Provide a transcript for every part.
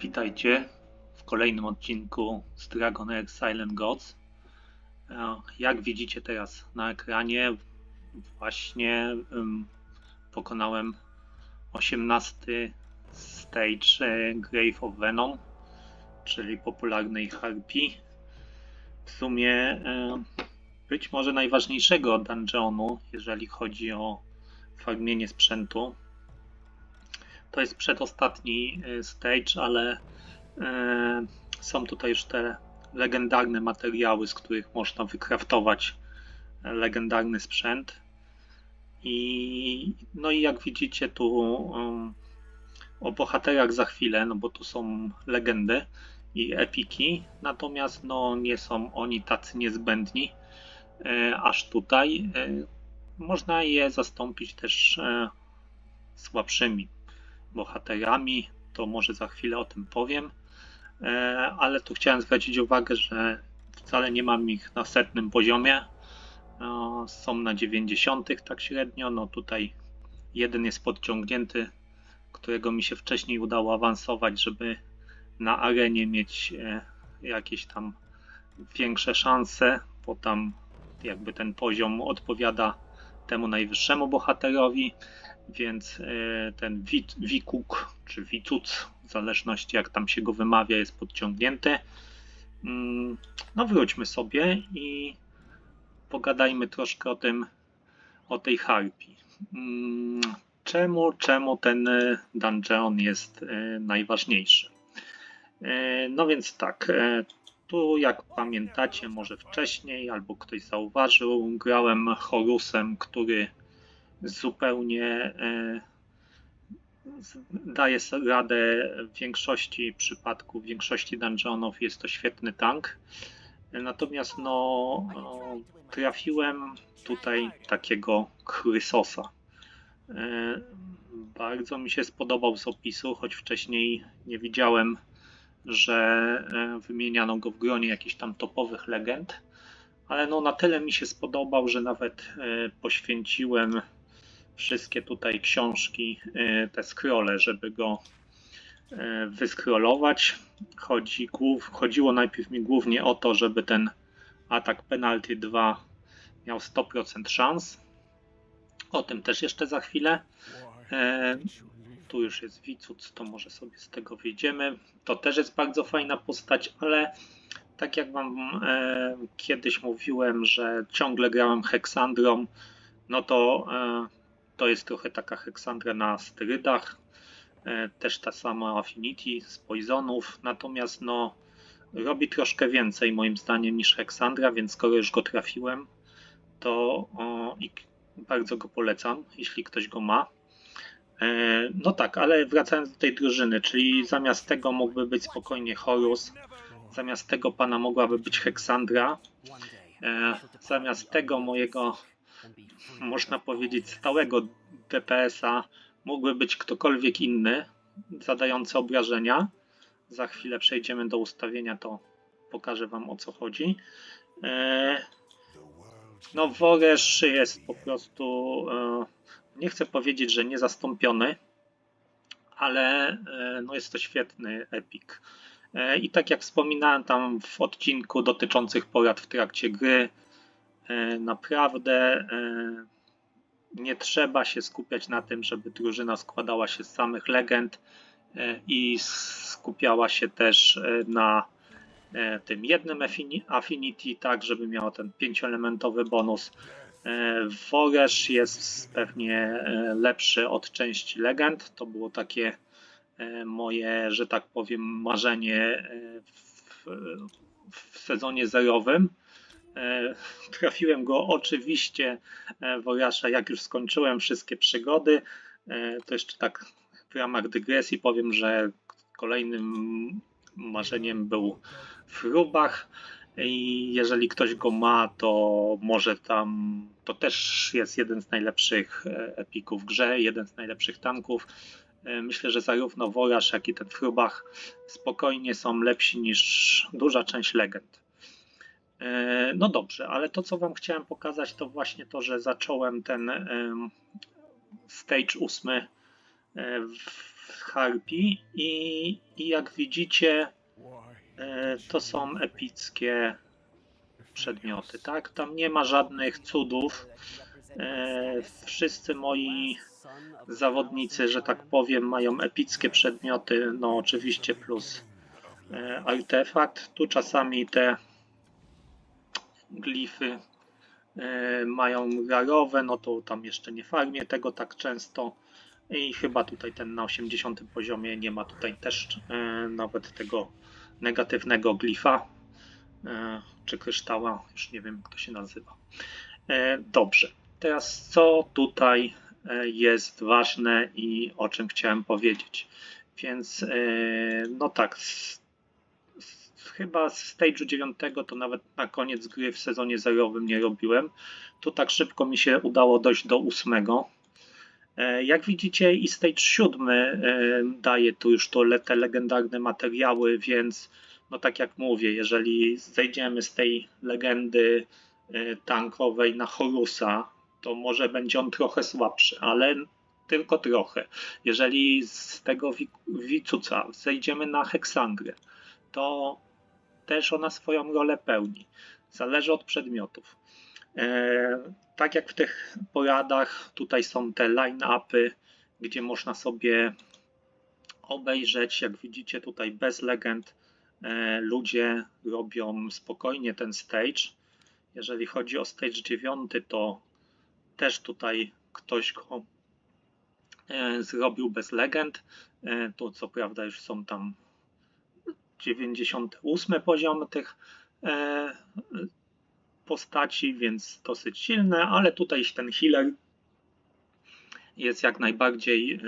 Witajcie w kolejnym odcinku z Dragon Air Silent Gods. E, Jak widzicie teraz na ekranie, właśnie em, pokonałem 18 stage e, Grave of Venom, czyli popularnej harpii. W sumie e, być może najważniejszego dungeonu, jeżeli chodzi o farmienie sprzętu. To jest przedostatni y, stage, ale e, są tutaj już te legendarne materiały, z których można wykraftować e, legendarny sprzęt. I no i jak widzicie tu o bohaterach za chwilę, no bo tu są legendy i epiki, natomiast no nie są oni tacy niezbędni e, aż tutaj. E, można je zastąpić też e, słabszymi bohaterami, to może za chwilę o tym powiem, E, ale tu chciałem zwrócić uwagę, że wcale nie mam ich na setnym poziomie, E, są na 90 tak średnio, no tutaj jeden jest podciągnięty, którego mi się wcześniej udało awansować, żeby na arenie mieć e, jakieś tam większe szanse, bo tam jakby ten poziom odpowiada temu najwyższemu bohaterowi, więc e, ten Wikuk czy Wituc, w zależności jak tam się go wymawia, jest podciągnięty. Mm, No wróćmy sobie i pogadajmy troszkę o tym, o tej harpii. Mm, Czemu, czemu ten e, dungeon jest e, najważniejszy? No więc tak, tu jak pamiętacie, może wcześniej, albo ktoś zauważył, grałem Horusem, który zupełnie e, daje radę w większości przypadków, w większości dungeonów jest to świetny tank. Natomiast no, o, trafiłem tutaj takiego Chrysosa. E, Bardzo mi się spodobał z opisu, choć wcześniej nie widziałem, że e, wymieniano go w gronie jakichś tam topowych legend. Ale no na tyle mi się spodobał, że nawet e, poświęciłem wszystkie tutaj książki, e, te scrolle, żeby go e, wyskrolować. Chodzi, chodziło najpierw mi głównie o to, żeby ten atak penalty 2 miał 100% szans. O tym też jeszcze za chwilę. E, tu już jest Wicuc, to może sobie z tego wyjdziemy. To też jest bardzo fajna postać, ale tak jak wam e, kiedyś mówiłem, że ciągle grałem Heksandrą, no to e, to jest trochę taka Heksandra na sterydach. E, też ta sama Affinity z Poisonów, natomiast no robi troszkę więcej moim zdaniem niż Heksandra, więc skoro już go trafiłem, to o, bardzo go polecam, jeśli ktoś go ma. E, No tak, ale wracając do tej drużyny, czyli zamiast tego mógłby być spokojnie Horus, zamiast tego pana mogłaby być Heksandra, e, zamiast tego mojego, można powiedzieć, stałego DPS-a mógłby być ktokolwiek inny, zadający obrażenia. Za chwilę przejdziemy do ustawienia, to pokażę wam o co chodzi. E, No, Woresz jest po prostu, e, nie chcę powiedzieć, że niezastąpiony, ale e, no jest to świetny epik. I tak jak wspominałem tam w odcinku dotyczących porad w trakcie gry, naprawdę e, nie trzeba się skupiać na tym, żeby drużyna składała się z samych legend e, i skupiała się też e, na e, tym jednym affini- affinity, tak żeby miała ten pięcioelementowy bonus. E, Woresz jest pewnie e, lepszy od części legend. To było takie e, moje, że tak powiem, marzenie e, w, w sezonie zerowym. E, Trafiłem go oczywiście e, Worasza, jak już skończyłem wszystkie przygody. E, To jeszcze tak w ramach dygresji powiem, że kolejnym marzeniem był Frubach. I jeżeli ktoś go ma, to może tam. To też jest jeden z najlepszych epików w grze, jeden z najlepszych tanków. Myślę, że zarówno Worasz, jak i ten Frubach spokojnie są lepsi niż duża część legend. E, No dobrze, ale to co Wam chciałem pokazać, to właśnie to, że zacząłem ten stage ósmy e, w harpi i, i jak widzicie e, to są epickie przedmioty, tak? Tam nie ma żadnych cudów. Wszyscy moi zawodnicy, że tak powiem, mają epickie przedmioty, no oczywiście plus artefakt. Tu czasami te glify e, mają rarowe, no to tam jeszcze nie farmię tego tak często. I chyba tutaj ten na 80 poziomie nie ma tutaj też e, nawet tego negatywnego glifa e, czy kryształa, już nie wiem jak to się nazywa. Dobrze, teraz co tutaj jest ważne i o czym chciałem powiedzieć. Więc no tak, chyba z stage'u 9 to nawet na koniec gry w sezonie zerowym nie robiłem. Tu tak szybko mi się udało dojść do 8. E, Jak widzicie i stage 7 e, daje tu już to, te legendarne materiały, więc no tak jak mówię, jeżeli zejdziemy z tej legendy e, tankowej na Horusa, to może będzie on trochę słabszy, ale tylko trochę. Jeżeli z tego wi- Wicuca zejdziemy na Heksangrę, to też ona swoją rolę pełni. Zależy od przedmiotów. E, tak jak w tych poradach, tutaj są te line-upy, gdzie można sobie obejrzeć. Jak widzicie, tutaj bez legend e, ludzie robią spokojnie ten stage. Jeżeli chodzi o stage 9, to też tutaj ktoś go e, zrobił bez legend. Tu co prawda już są tam 98 poziom tych e, postaci, więc dosyć silne, ale tutaj ten healer jest jak najbardziej e,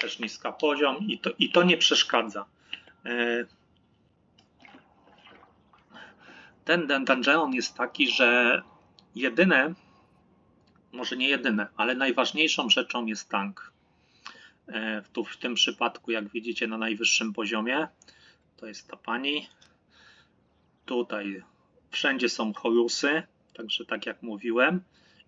też niska poziom i to, i to nie przeszkadza. E, ten dun- dungeon jest taki, że jedyne, może nie jedyne, ale najważniejszą rzeczą jest tank. Tu w tym przypadku, jak widzicie, na najwyższym poziomie, to jest ta pani. Tutaj wszędzie są chorusy, także tak jak mówiłem.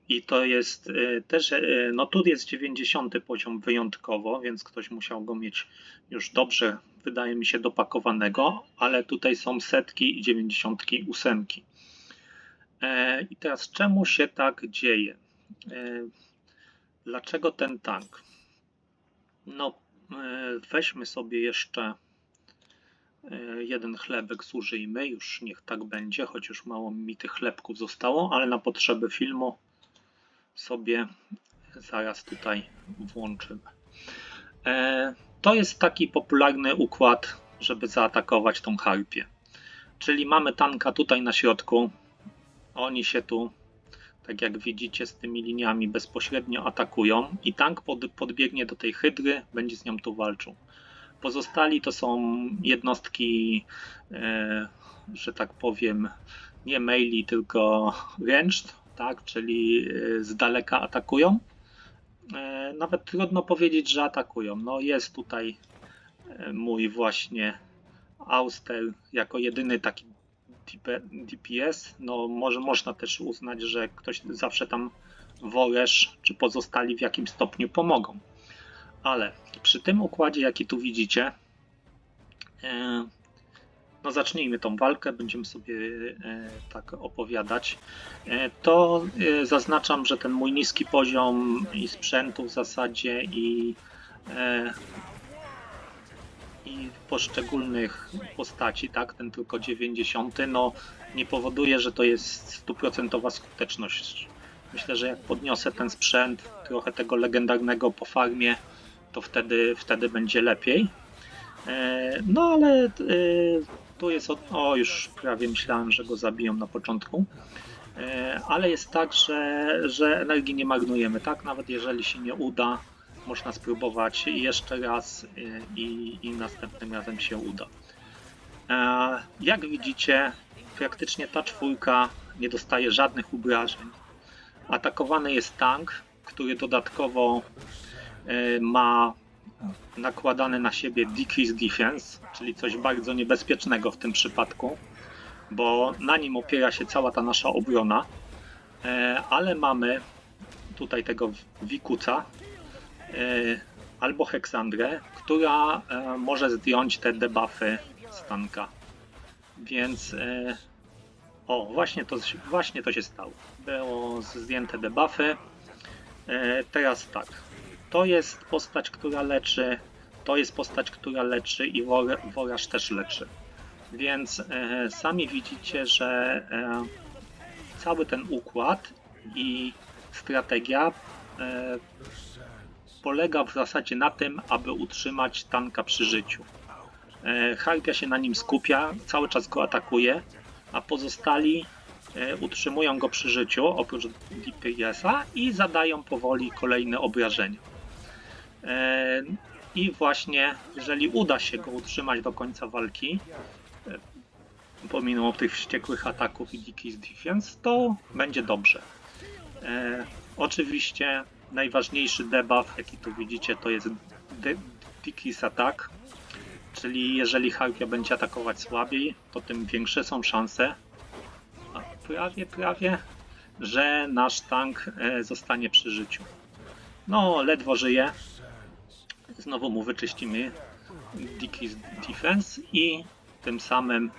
I to jest e, też, e, no tu jest 90 poziom wyjątkowo, więc ktoś musiał go mieć już dobrze, wydaje mi się, dopakowanego, ale tutaj są setki i 98. E, I teraz czemu się tak dzieje? E, Dlaczego ten tank? No, e, weźmy sobie jeszcze jeden chlebek, zużyjmy, już niech tak będzie, choć już mało mi tych chlebków zostało, ale na potrzeby filmu sobie zaraz tutaj włączymy. E, To jest taki popularny układ, żeby zaatakować tą harpię. Czyli mamy tanka tutaj na środku. Oni się tu, tak jak widzicie, z tymi liniami bezpośrednio atakują i tank pod, podbiegnie do tej hydry, będzie z nią tu walczył. Pozostali to są jednostki, e, że tak powiem, nie maili, tylko ranged, tak, czyli e, z daleka atakują. E, Nawet trudno powiedzieć, że atakują. No jest tutaj mój właśnie Auster jako jedyny taki DP DPS. No może można też uznać, że ktoś zawsze tam Woresz czy pozostali w jakimś stopniu pomogą. Ale przy tym układzie, jaki tu widzicie, e, no zacznijmy tą walkę, będziemy sobie e, tak opowiadać. E, To zaznaczam, że ten mój niski poziom i sprzętu w zasadzie i, i poszczególnych postaci, tak, ten tylko 90, no nie powoduje, że to jest stuprocentowa skuteczność. Myślę, że jak podniosę ten sprzęt, trochę tego legendarnego po farmie, to wtedy, wtedy będzie lepiej. E, No ale e, tu jest, o, o już prawie myślałem, że go zabiją na początku. E, Ale jest tak, że, że energii nie marnujemy, tak? Nawet jeżeli się nie uda, można spróbować jeszcze raz i, i następnym razem się uda. Jak widzicie, praktycznie ta czwórka nie dostaje żadnych obrażeń. Atakowany jest tank, który dodatkowo ma nakładany na siebie decrease defense, czyli coś bardzo niebezpiecznego w tym przypadku, bo na nim opiera się cała ta nasza obrona, E, ale mamy tutaj tego Wikuca e, albo Heksandrę, która e, może zdjąć te debuffy z tanka. Więc e, o, właśnie to, właśnie to się stało. Było zdjęte debuffy. E, teraz tak. To jest postać, która leczy. To jest postać, która leczy i wor, woraż też leczy. Więc e, sami widzicie, że e, cały ten układ i strategia e, polega w zasadzie na tym, aby utrzymać tanka przy życiu. E, Harpia się na nim skupia, cały czas go atakuje, a pozostali e, utrzymują go przy życiu, oprócz DPS-a i zadają powoli kolejne obrażenia. E, I właśnie, jeżeli uda się go utrzymać do końca walki, e, pomimo tych wściekłych ataków i Dickies Defense, to będzie dobrze. E, oczywiście najważniejszy debuff, jaki tu widzicie, to jest Dickies Attack, czyli jeżeli Harpia będzie atakować słabiej, to tym większe są szanse, a prawie, prawie, że nasz tank zostanie przy życiu. No, ledwo żyje. Znowu mu wyczyścimy Dickies Defense i tym samym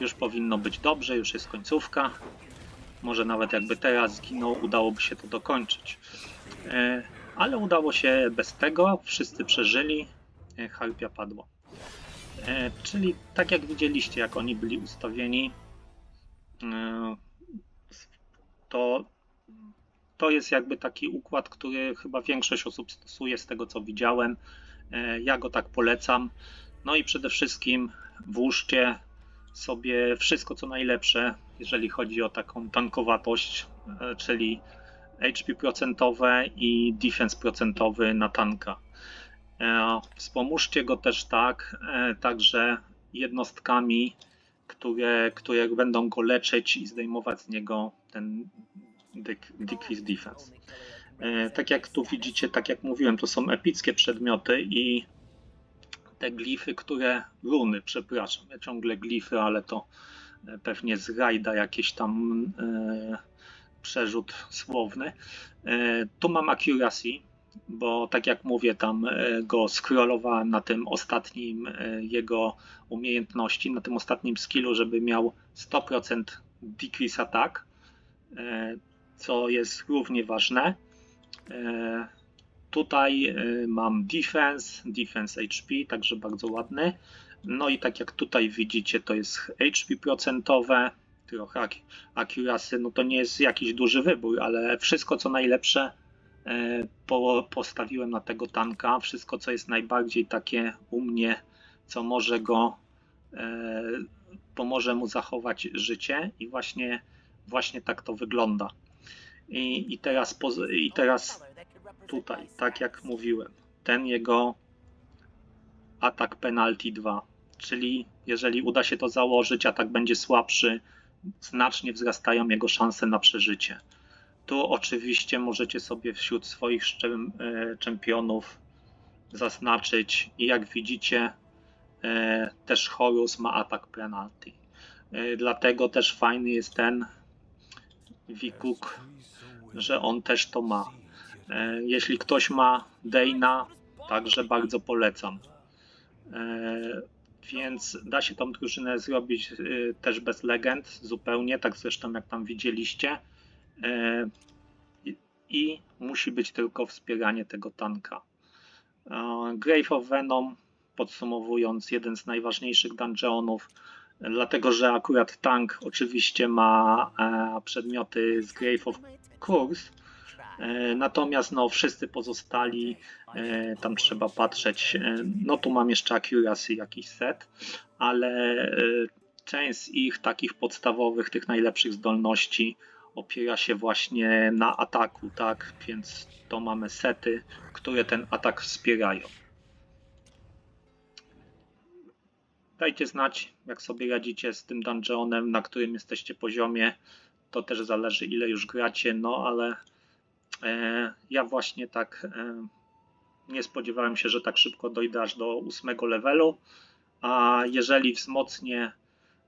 już powinno być dobrze, już jest końcówka. Może nawet jakby teraz zginął, udałoby się to dokończyć. E, Ale udało się bez tego, wszyscy przeżyli, e, Harpia padła. E, Czyli tak jak widzieliście, jak oni byli ustawieni, to, to jest jakby taki układ, który chyba większość osób stosuje z tego co widziałem. E, Ja go tak polecam. No i przede wszystkim włóżcie sobie wszystko co najlepsze, jeżeli chodzi o taką tankowatość, e, czyli HP procentowe i defense procentowy na tanka. E, Wspomóżcie go też tak, także jednostkami, które, które będą go leczyć i zdejmować z niego ten decrease defense. E, Tak jak tu widzicie, tak jak mówiłem, to są epickie przedmioty i te glify, które runy, przepraszam, ja ciągle glify, ale to e, pewnie z rajda jakieś tam e, przerzut słowny. E, tu mam accuracy, bo tak jak mówię, tam e, go scrollowałem na tym ostatnim jego umiejętności, na tym ostatnim skillu, żeby miał 100% decrease attack, co jest równie ważne. E, Tutaj y, mam defense, defense HP, także bardzo ładny. No i tak jak tutaj widzicie, to jest HP procentowe, trochę ac- accuracy, no to nie jest jakiś duży wybór, ale wszystko co najlepsze e, po, postawiłem na tego tanka. Wszystko co jest najbardziej takie u mnie, co może go e, pomoże mu zachować życie i właśnie, właśnie tak to wygląda. I, i, teraz, I teraz tutaj, tak jak mówiłem, ten jego atak penalty 2, czyli jeżeli uda się to założyć, atak będzie słabszy, znacznie wzrastają jego szanse na przeżycie. Tu oczywiście możecie sobie wśród swoich e, czempionów zaznaczyć i jak widzicie e, też Horus ma atak penalty. E, Dlatego też fajny jest ten Wikuk, że on też to ma. E, Jeśli ktoś ma Dejna, także bardzo polecam. E, Więc da się tą drużynę zrobić e, też bez legend, zupełnie, tak zresztą jak tam widzieliście. I- musi być tylko wspieranie tego tanka. Grave of Venom, podsumowując, jeden z najważniejszych dungeonów, dlatego że akurat tank oczywiście ma przedmioty z Grave of Curse, E, Natomiast no, wszyscy pozostali, e, tam trzeba patrzeć. e, No tu mam jeszcze accuracy jakiś set, ale część z ich takich podstawowych, tych najlepszych zdolności opiera się właśnie na ataku, tak? Więc to mamy sety, które ten atak wspierają. Dajcie znać, jak sobie radzicie z tym dungeonem, na którym jesteście poziomie. To też zależy, ile już gracie, no ale E, Ja właśnie tak e, nie spodziewałem się, że tak szybko dojdę aż do ósmego levelu, a jeżeli wzmocnię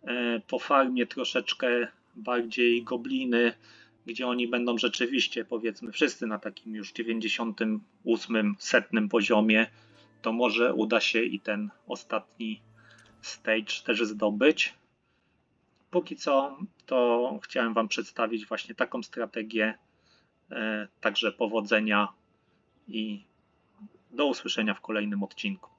e, po farmie troszeczkę bardziej gobliny, gdzie oni będą rzeczywiście powiedzmy wszyscy na takim już 98, setnym poziomie, to może uda się i ten ostatni stage też zdobyć. Póki co to chciałem Wam przedstawić właśnie taką strategię. Także powodzenia i do usłyszenia w kolejnym odcinku.